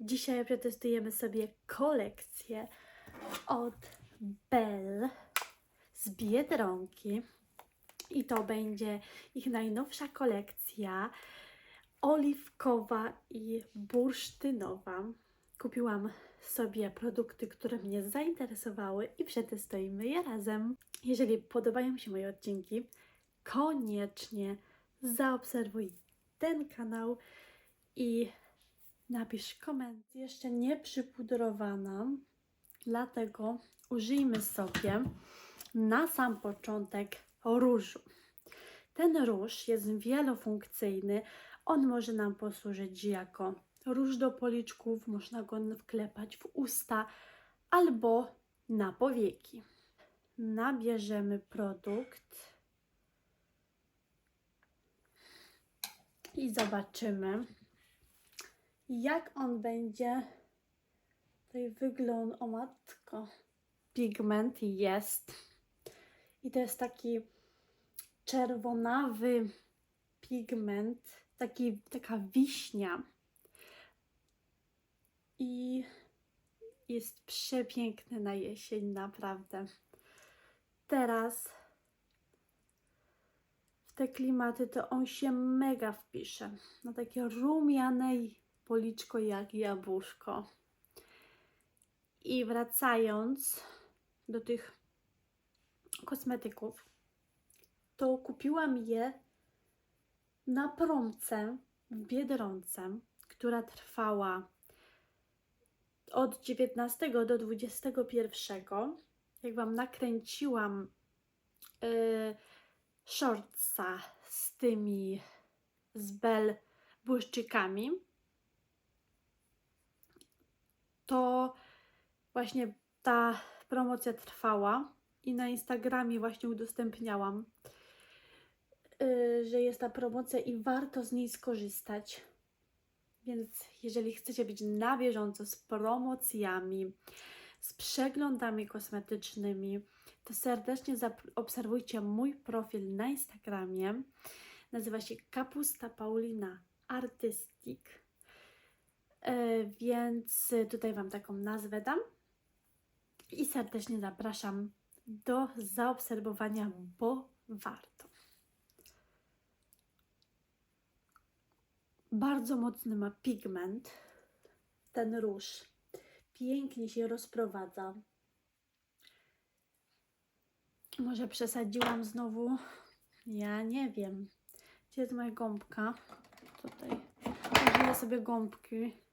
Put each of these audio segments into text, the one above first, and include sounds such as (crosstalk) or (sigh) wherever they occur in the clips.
Dzisiaj przetestujemy sobie kolekcję od Bell z Biedronki. I to będzie ich najnowsza kolekcja oliwkowa i bursztynowa. Kupiłam sobie produkty, które mnie zainteresowały i przetestujmy je razem. Jeżeli podobają się moje odcinki, koniecznie zaobserwuj ten kanał i napisz komentarz. Jeszcze nie przypudrowana, dlatego użyjmy sobie na sam początek różu. Ten róż jest wielofunkcyjny. On może nam posłużyć jako róż do policzków, można go wklepać w usta albo na powieki. Nabierzemy produkt i zobaczymy, jak on będzie tutaj wygląd. O matko, pigment jest. I to jest taki czerwonawy pigment, taki, taka wiśnia. I jest przepiękny na jesień, naprawdę. Teraz w te klimaty to on się mega wpisze. Na takie rumiane policzko jak jabłuszko. I wracając do tych kosmetyków, to kupiłam je na promce w Biedronce, która trwała od 19 do 21. Jak Wam nakręciłam yy, shortsa z tymi z bel błyszczykami, to właśnie ta promocja trwała i na Instagramie właśnie udostępniałam, yy, że jest ta promocja i warto z niej skorzystać. Więc jeżeli chcecie być na bieżąco z promocjami, z przeglądami kosmetycznymi, to serdecznie obserwujcie mój profil na Instagramie. Nazywa się Kapusta Paulina Artistic. Yy, więc tutaj Wam taką nazwę dam. I serdecznie zapraszam do zaobserwowania, bo warto. Bardzo mocny ma pigment ten róż. Pięknie się rozprowadza. Może przesadziłam znowu? Ja nie wiem. Gdzie jest moja gąbka? Tutaj. Użyję sobie gąbki.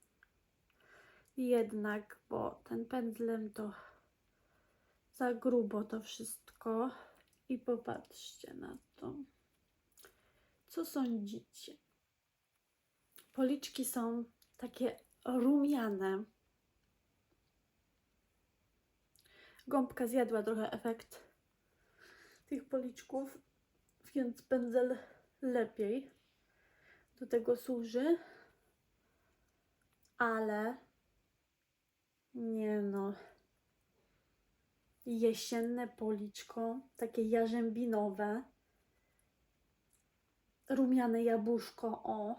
Jednak, bo ten pędzlem to za grubo to wszystko. I popatrzcie na to. Co sądzicie? Policzki są takie rumiane. Gąbka zjadła trochę efekt tych policzków, więc pędzel lepiej do tego służy. Ale nie no. Jesienne policzko, takie jarzębinowe. Rumiane jabłuszko, o.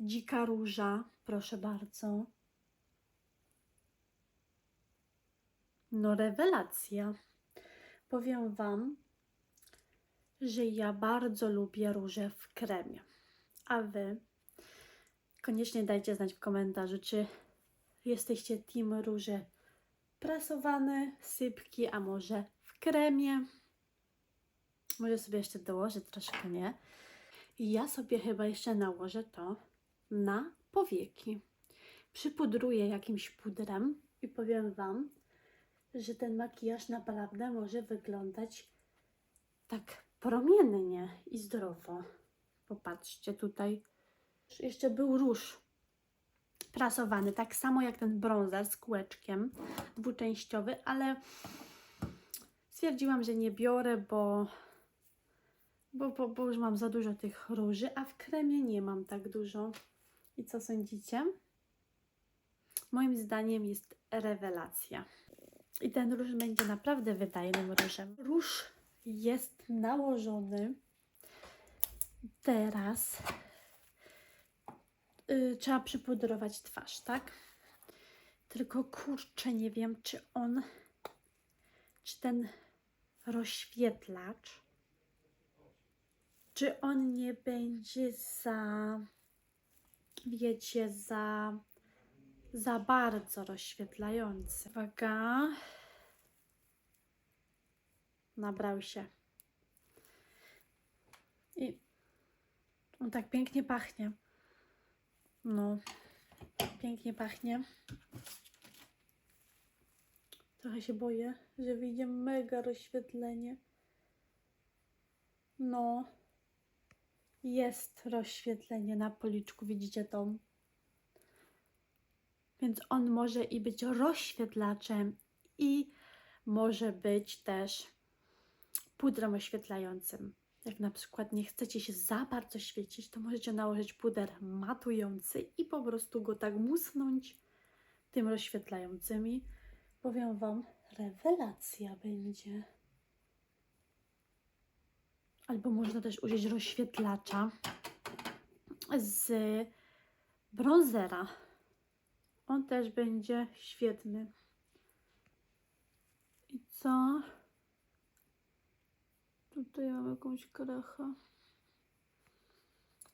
Dzika róża, proszę bardzo. No, rewelacja. Powiem Wam, że ja bardzo lubię róże w kremie. A Wy koniecznie dajcie znać w komentarzu, czy jesteście team róże prasowane, sypki, a może w kremie. Może sobie jeszcze dołożę troszkę, nie? I ja sobie chyba jeszcze nałożę to na powieki. Przypudruję jakimś pudrem i powiem Wam, że ten makijaż naprawdę może wyglądać tak promiennie i zdrowo. Popatrzcie tutaj. Jeszcze był róż prasowany, tak samo jak ten brązer z kółeczkiem dwuczęściowy, ale stwierdziłam, że nie biorę, bo, bo, bo, bo już mam za dużo tych róży, a w kremie nie mam tak dużo. I co sądzicie? Moim zdaniem jest rewelacja. I ten róż będzie naprawdę wydajnym różem. Róż jest nałożony. Teraz y, trzeba przypudrować twarz, tak? Tylko kurczę, nie wiem, czy on, czy ten rozświetlacz, czy on nie będzie za, wiecie, za, za bardzo rozświetlający. Uwaga. Nabrał się. I on tak pięknie pachnie. No, pięknie pachnie. Trochę się boję, że wyjdzie mega rozświetlenie. No, jest rozświetlenie na policzku, widzicie to? Więc on może i być rozświetlaczem, i może być też pudrem oświetlającym. Jak na przykład nie chcecie się za bardzo świecić, to możecie nałożyć puder matujący i po prostu go tak musnąć tym rozświetlającymi. Powiem Wam, rewelacja będzie. Albo można też użyć rozświetlacza z bronzera. On też będzie świetny. I co? Tutaj mam jakąś krechę.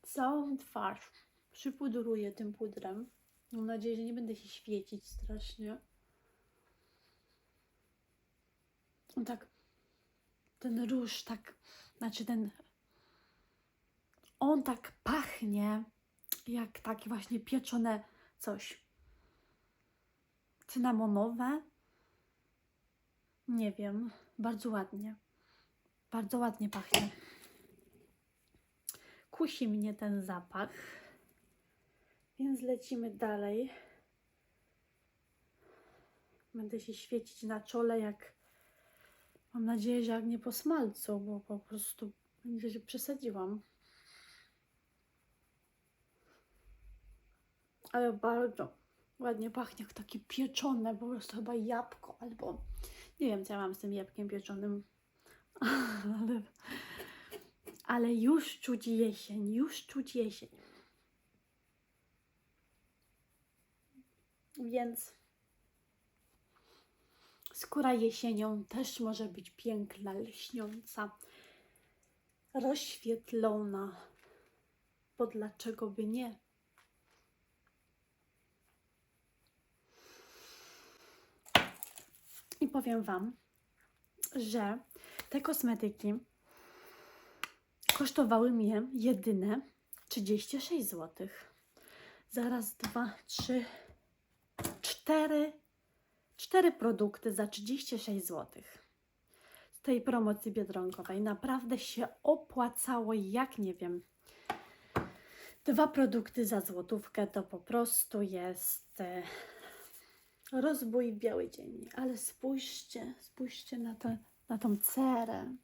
Całą twarz przypudruję tym pudrem. Mam nadzieję, że nie będę się świecić strasznie. On tak, ten róż tak, znaczy ten, on tak pachnie jak takie właśnie pieczone coś. Cynamonowe. Nie wiem, bardzo ładnie. Bardzo ładnie pachnie. Kusi mnie ten zapach. Więc lecimy dalej. Będę się świecić na czole jak. Mam nadzieję, że jak nie po smalcu, bo po prostu będzie, że przesadziłam. Ale bardzo ładnie pachnie, jak takie pieczone, po prostu chyba jabłko albo nie wiem, co ja mam z tym jabłkiem pieczonym (laughs) ale, ale już czuć jesień, już czuć jesień. Więc skóra jesienią też może być piękna, lśniąca, rozświetlona, bo dlaczego by nie? I powiem Wam, że te kosmetyki kosztowały mnie jedyne 36 zł. Zaraz dwa, trzy, cztery, cztery produkty za 36 zł. Z tej promocji biedronkowej naprawdę się opłacało, jak nie wiem. Dwa produkty za złotówkę to po prostu jest e, rozbój w biały dzień. Ale spójrzcie, spójrzcie na to na tą cerę.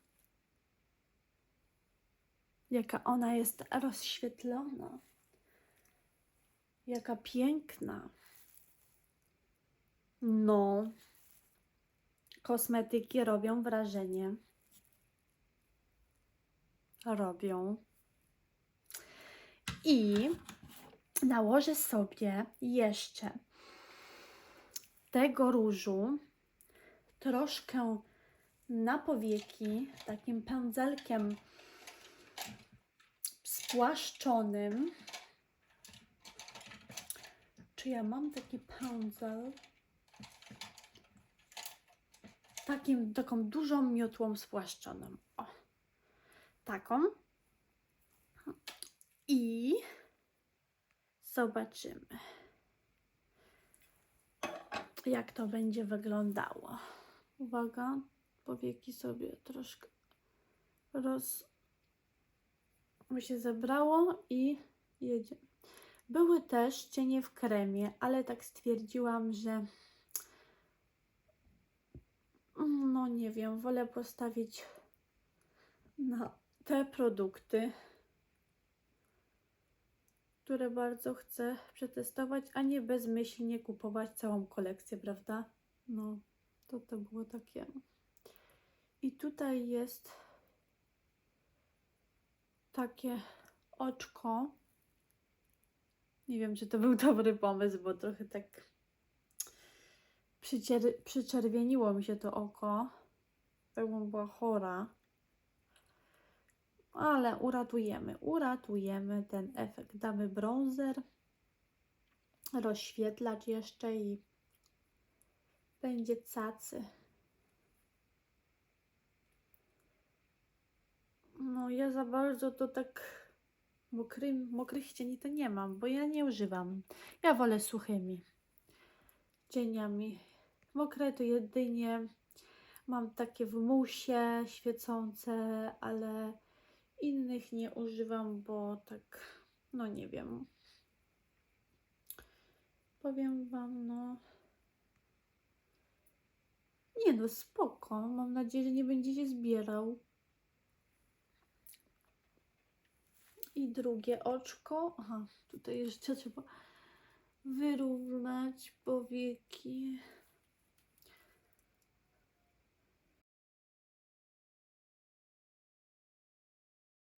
Jaka ona jest rozświetlona. Jaka piękna. No, kosmetyki robią wrażenie. Robią. I nałożę sobie jeszcze tego różu troszkę na powieki takim pędzelkiem spłaszczonym. Czy ja mam taki pędzel? Takim, taką dużą miotłą spłaszczoną. O, taką. I zobaczymy, jak to będzie wyglądało. Uwaga, powieki sobie troszkę roz... mi się zebrało i jedzie. Były też cienie w kremie, ale tak stwierdziłam, że no nie wiem, wolę postawić na te produkty, które bardzo chcę przetestować, a nie bezmyślnie kupować całą kolekcję, prawda? No, to to było takie. I tutaj jest takie oczko Nie wiem, czy to był dobry pomysł, bo trochę tak przycier- przyczerwieniło mi się to oko. Jakbym była chora. Ale uratujemy, uratujemy ten efekt. Damy bronzer, rozświetlacz jeszcze i będzie cacy. No ja za bardzo to tak mokry, mokrych cieni to nie mam, bo ja nie używam. Ja wolę suchymi cieniami. Mokre to jedynie mam takie w musie świecące, ale innych nie używam, bo tak, no nie wiem. Powiem Wam, no. Nie no, spoko. Mam nadzieję, że nie będzie się zbierał. I drugie oczko. Aha, tutaj jeszcze trzeba wyrównać powieki.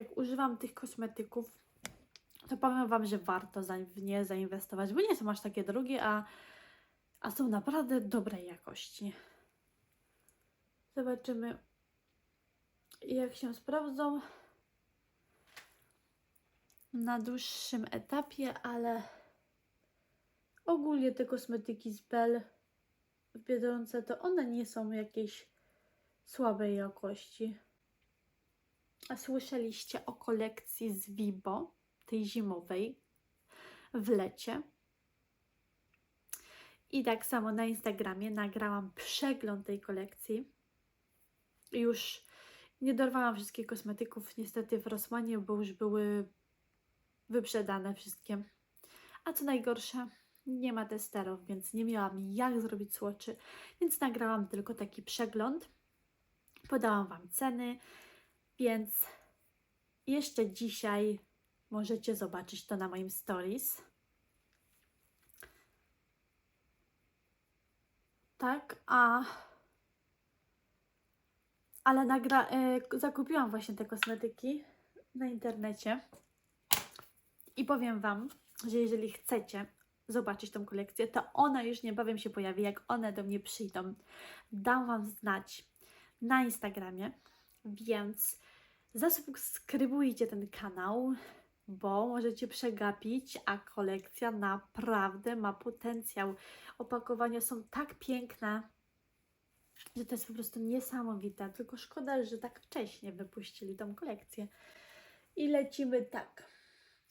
Jak używam tych kosmetyków, to powiem Wam, że warto w nie zainwestować, bo nie są aż takie drogie, a, a są naprawdę dobrej jakości. Zobaczymy, jak się sprawdzą na dłuższym etapie, ale ogólnie te kosmetyki z Bell w Biedronce to one nie są jakiejś słabej jakości. A słyszeliście o kolekcji z Vibo, tej zimowej, w lecie? I tak samo na Instagramie nagrałam przegląd tej kolekcji. Już nie dorwałam wszystkich kosmetyków niestety w Rosmanie, bo już były wyprzedane wszystkie. A co najgorsze, nie ma testerów, więc nie miałam jak zrobić słoczy, więc nagrałam tylko taki przegląd. Podałam Wam ceny, więc jeszcze dzisiaj możecie zobaczyć to na moim stories. Tak, a ale nagra e, zakupiłam właśnie te kosmetyki na internecie. I powiem Wam, że jeżeli chcecie zobaczyć tą kolekcję, to ona już niebawem się pojawi. Jak one do mnie przyjdą, dam Wam znać na Instagramie, więc zasubskrybujcie ten kanał, bo możecie przegapić, a kolekcja naprawdę ma potencjał. Opakowania są tak piękne, że to jest po prostu niesamowite. Tylko szkoda, że tak wcześnie wypuścili tą kolekcję. I lecimy tak.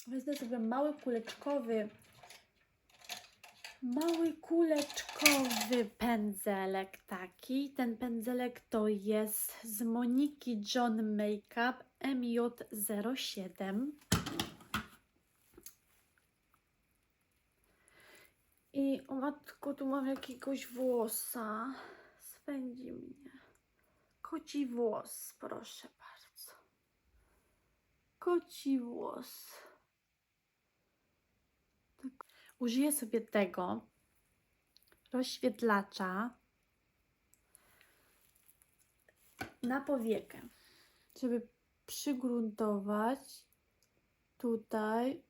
Wezmę sobie mały kuleczkowy, mały kuleczkowy pędzelek taki. Ten pędzelek to jest z Moniki John Makeup MJ07. I o matko, tu mam jakiegoś włosa. Swędzi mnie. Koci włos, proszę bardzo. Koci włos. Użyję sobie tego rozświetlacza na powiekę, żeby przygruntować tutaj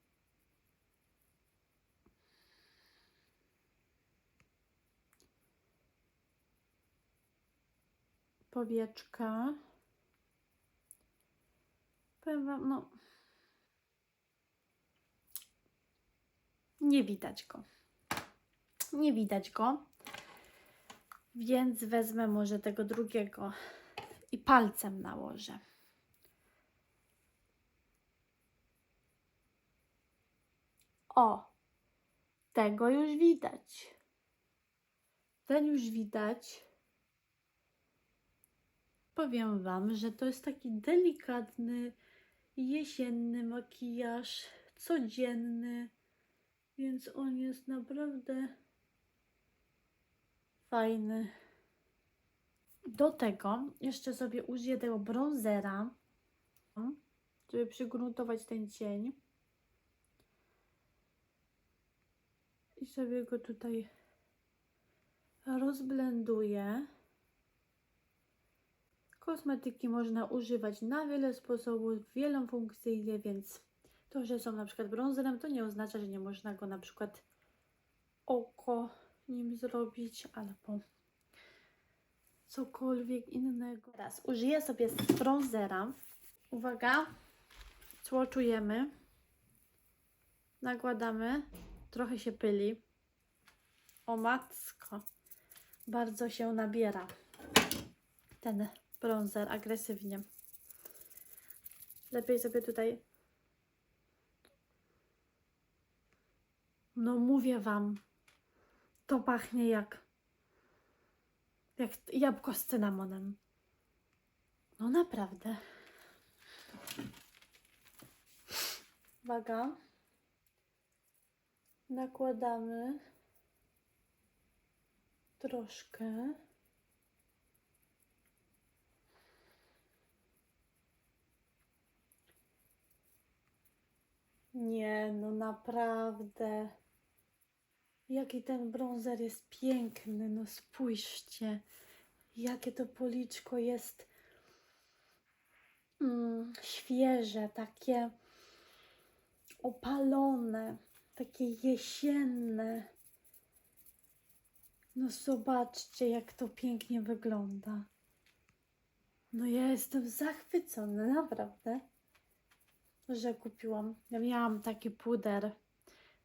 powieczkę. Powiem wam, no. Nie widać go. Nie widać go. Więc wezmę może tego drugiego i palcem nałożę. O, tego już widać. Ten już widać. Powiem Wam, że to jest taki delikatny, jesienny makijaż, codzienny, więc on jest naprawdę fajny. Do tego jeszcze sobie użyję tego bronzera, żeby przygruntować ten cień. I sobie go tutaj rozblenduję. Kosmetyki można używać na wiele sposobów, wielofunkcyjnie, więc To, że są na przykład brązerem, to nie oznacza, że nie można go na przykład oko nim zrobić albo cokolwiek innego. Teraz użyję sobie z bronzera. Uwaga, czujemy. Nakładamy. Trochę się pyli. O matko. Bardzo się nabiera ten bronzer agresywnie. Lepiej sobie tutaj. No mówię wam, to pachnie jak jak jabłko z cynamonem. No naprawdę. Uwaga. Nakładamy troszkę. Nie, no naprawdę. Jaki ten brązer jest piękny, no spójrzcie. Jakie to policzko jest mm, świeże, takie opalone, takie jesienne. No zobaczcie, jak to pięknie wygląda. No ja jestem zachwycona, naprawdę, że kupiłam. Ja miałam taki puder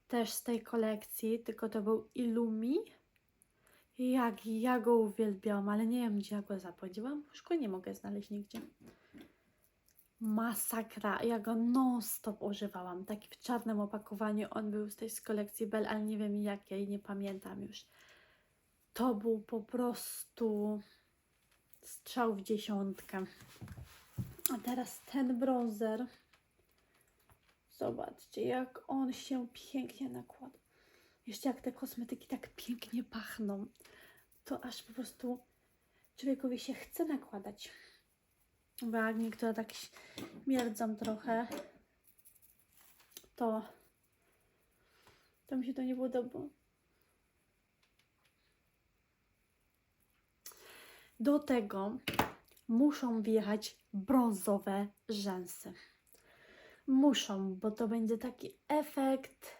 też z tej kolekcji, tylko to był Illumi. Jak ja go uwielbiałam, ale nie wiem, gdzie ja go zapodziłam. Już go nie mogę znaleźć nigdzie. Masakra. Ja go non-stop używałam. Taki w czarnym opakowaniu. On był z tej z kolekcji Bell, ale nie wiem jakiej, nie pamiętam już. To był po prostu strzał w dziesiątkę. A teraz ten bronzer. Zobaczcie, jak on się pięknie nakłada. Jeszcze jak te kosmetyki tak pięknie pachną, to aż po prostu człowiekowi się chce nakładać. Bo jak niektóre tak śmierdzą trochę, to, to mi się to nie podoba. Do tego muszą wjechać brązowe rzęsy. Muszą, bo to będzie taki efekt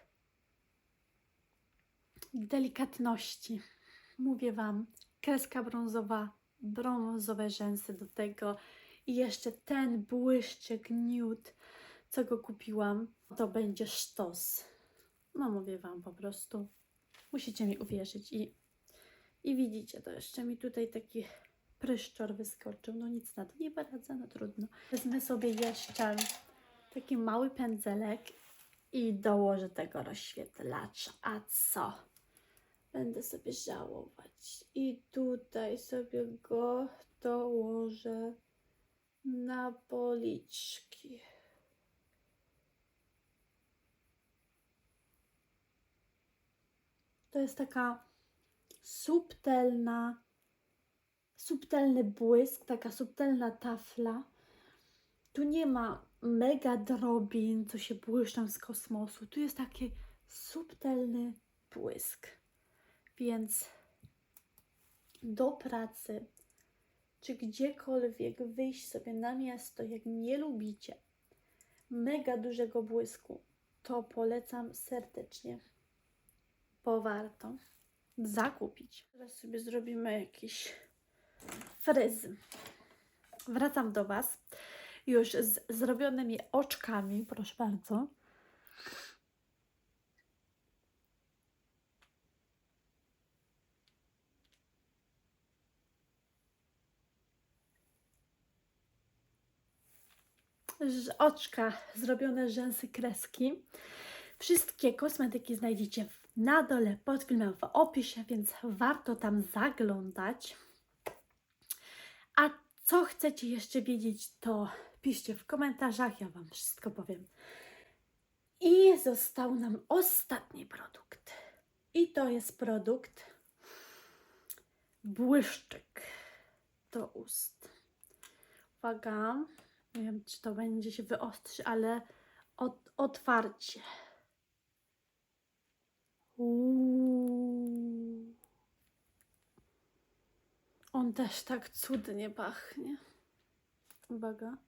delikatności. Mówię Wam, kreska brązowa, brązowe rzęsy do tego i jeszcze ten błyszczyk nude, co go kupiłam, to będzie sztos. No mówię Wam po prostu, musicie mi uwierzyć i, i widzicie, to jeszcze mi tutaj taki pryszczor wyskoczył, no nic na to nie poradzę, no trudno. Wezmę sobie jeszcze taki mały pędzelek i dołożę tego rozświetlacza. A co? Będę sobie żałować. I tutaj sobie go dołożę na policzki. To jest taka subtelna, subtelny błysk, taka subtelna tafla. Tu nie ma mega drobin, co się błyszczą z kosmosu. Tu jest taki subtelny błysk. Więc do pracy, czy gdziekolwiek wyjść sobie na miasto, jak nie lubicie mega dużego błysku, to polecam serdecznie, bo warto zakupić. Teraz sobie zrobimy jakiś fryzy. Wracam do Was już z zrobionymi oczkami, proszę bardzo. oczka zrobione rzęsy kreski. Wszystkie kosmetyki znajdziecie na dole pod filmem w opisie, więc warto tam zaglądać. A co chcecie jeszcze wiedzieć, to piszcie w komentarzach, ja Wam wszystko powiem. I został nam ostatni produkt. I to jest produkt błyszczyk do ust. Uwaga. Nie wiem, czy to będzie się wyostrzy, ale od, otwarcie. Uuu. On też tak cudnie pachnie. Uwaga.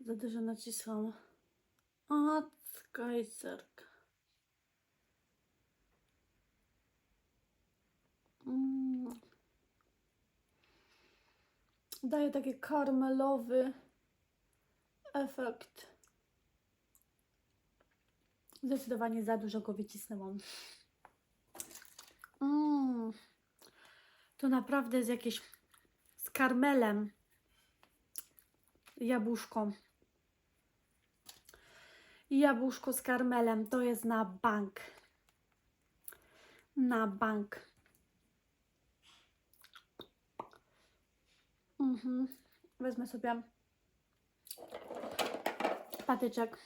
Za dużo nacisłam. A, skajserka. Mm. Daje taki karmelowy efekt. Zdecydowanie za dużo go wycisnęłam. Mm. To naprawdę jest jakieś z karmelem. Jabłuszko. Jabłuszko z karmelem to jest na bank. Na bank. Mhm. Wezmę sobie patyczek.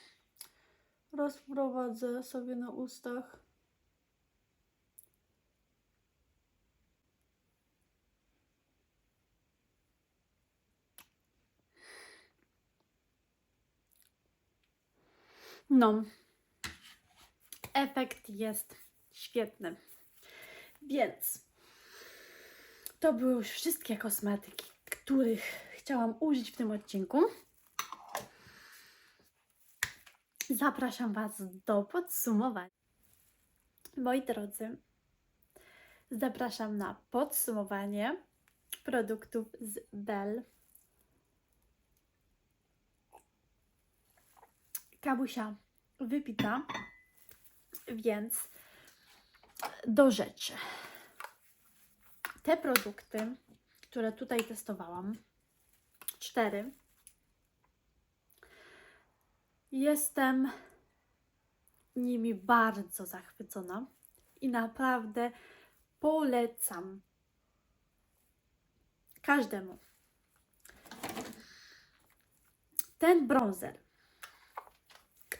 Rozprowadzę sobie na ustach. No, efekt jest świetny. Więc to były już wszystkie kosmetyki, których chciałam użyć w tym odcinku. Zapraszam Was do podsumowania. Moi drodzy, zapraszam na podsumowanie produktów z Bell. Kabusia wypita, więc do rzeczy. Te produkty, które tutaj testowałam, cztery, jestem nimi bardzo zachwycona i naprawdę polecam każdemu. Ten bronzer,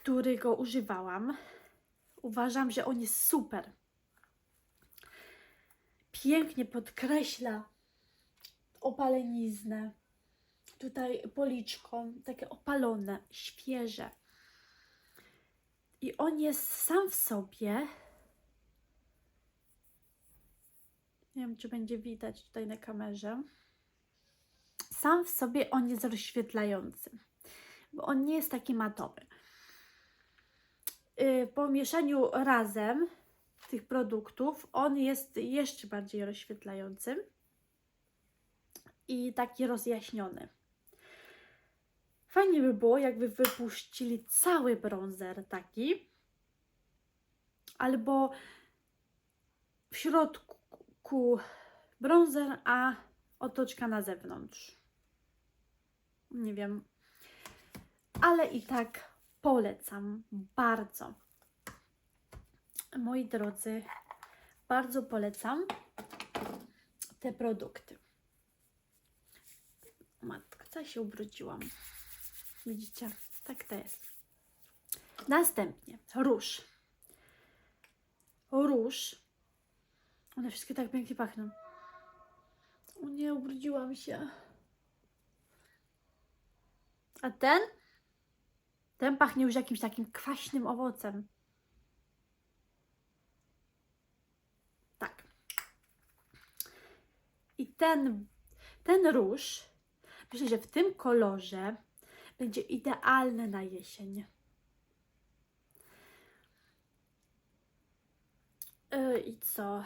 którego używałam, uważam, że on jest super. Pięknie podkreśla opaleniznę. Tutaj policzko, takie opalone, świeże. I on jest sam w sobie. Nie wiem, czy będzie widać tutaj na kamerze. Sam w sobie on jest rozświetlający, bo on nie jest taki matowy. Yy, Po mieszaniu razem tych produktów on jest jeszcze bardziej rozświetlający i taki rozjaśniony. Fajnie by było, jakby wypuścili cały bronzer taki, albo w środku bronzer, a otoczka na zewnątrz. Nie wiem, ale i tak polecam bardzo. Moi drodzy, bardzo polecam te produkty. Matko, co się ubrudziłam. Widzicie? Tak to jest. Następnie róż. Róż. One wszystkie tak pięknie pachną. O nie, ubrudziłam się. A ten? Ten pachnie już jakimś takim kwaśnym owocem. Tak. I ten, ten róż, myślę, że w tym kolorze będzie idealny na jesień. Yy, I co?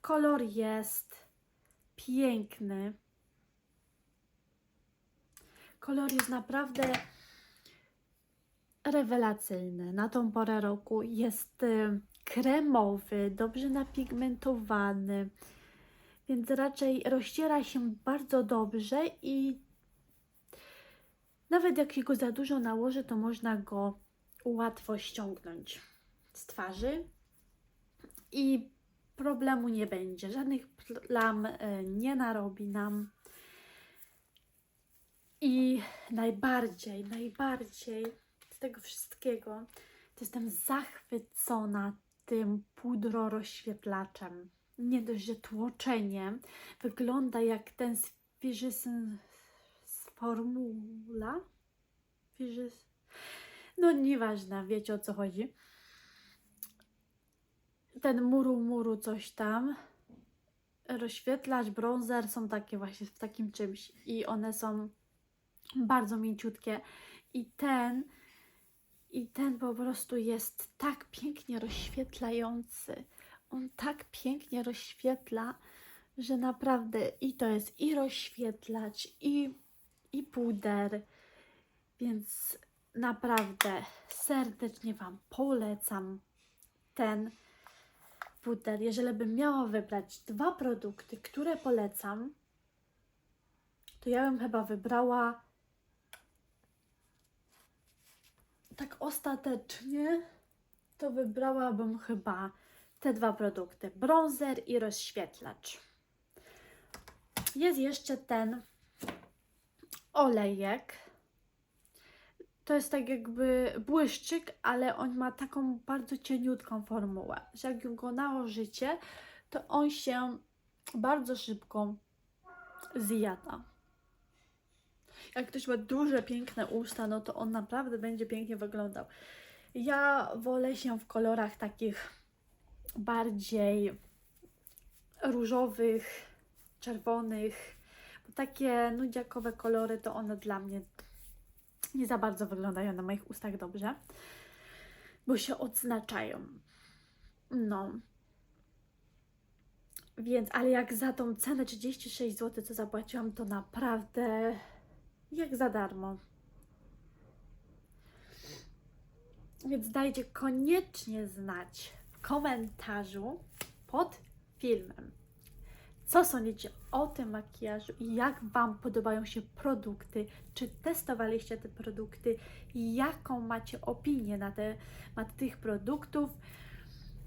Kolor jest piękny. Kolor jest naprawdę rewelacyjny na tą porę roku. Jest y, kremowy, dobrze napigmentowany, więc raczej rozciera się bardzo dobrze i nawet jak go za dużo nałoży, to można go łatwo ściągnąć z twarzy i problemu nie będzie. Żadnych plam y, nie narobi nam. I najbardziej, najbardziej tego wszystkiego to jestem zachwycona tym pudro rozświetlaczem. Nie dość, że tłoczenie wygląda jak ten z Fijysyn z Formula. Fijys... No nieważne, wiecie o co chodzi. Ten muru muru coś tam. Rozświetlacz, bronzer są takie właśnie w takim czymś i one są bardzo mięciutkie i ten I ten po prostu jest tak pięknie rozświetlający. On tak pięknie rozświetla, że naprawdę i to jest i rozświetlacz, i, i puder. Więc naprawdę serdecznie Wam polecam ten puder. Jeżeli bym miała wybrać dwa produkty, które polecam, to ja bym chyba wybrała tak ostatecznie, to wybrałabym chyba te dwa produkty: bronzer i rozświetlacz. Jest jeszcze ten olejek. To jest tak jakby błyszczyk, ale on ma taką bardzo cieniutką formułę, że jak go nałożycie, to on się bardzo szybko zjada. Jak ktoś ma duże, piękne usta, no to on naprawdę będzie pięknie wyglądał. Ja wolę się w kolorach takich bardziej różowych, czerwonych, bo takie nudziakowe kolory to one dla mnie nie za bardzo wyglądają na moich ustach dobrze, bo się odznaczają. No. Więc, ale jak za tą cenę 36 zł, co zapłaciłam, to naprawdę jak za darmo. Więc dajcie koniecznie znać w komentarzu pod filmem, co sądzicie o tym makijażu i jak Wam podobają się produkty, czy testowaliście te produkty i jaką macie opinię na temat tych produktów.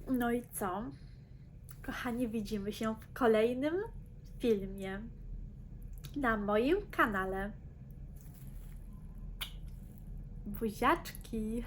No i co? Kochani, widzimy się w kolejnym filmie na moim kanale. Buziaczki!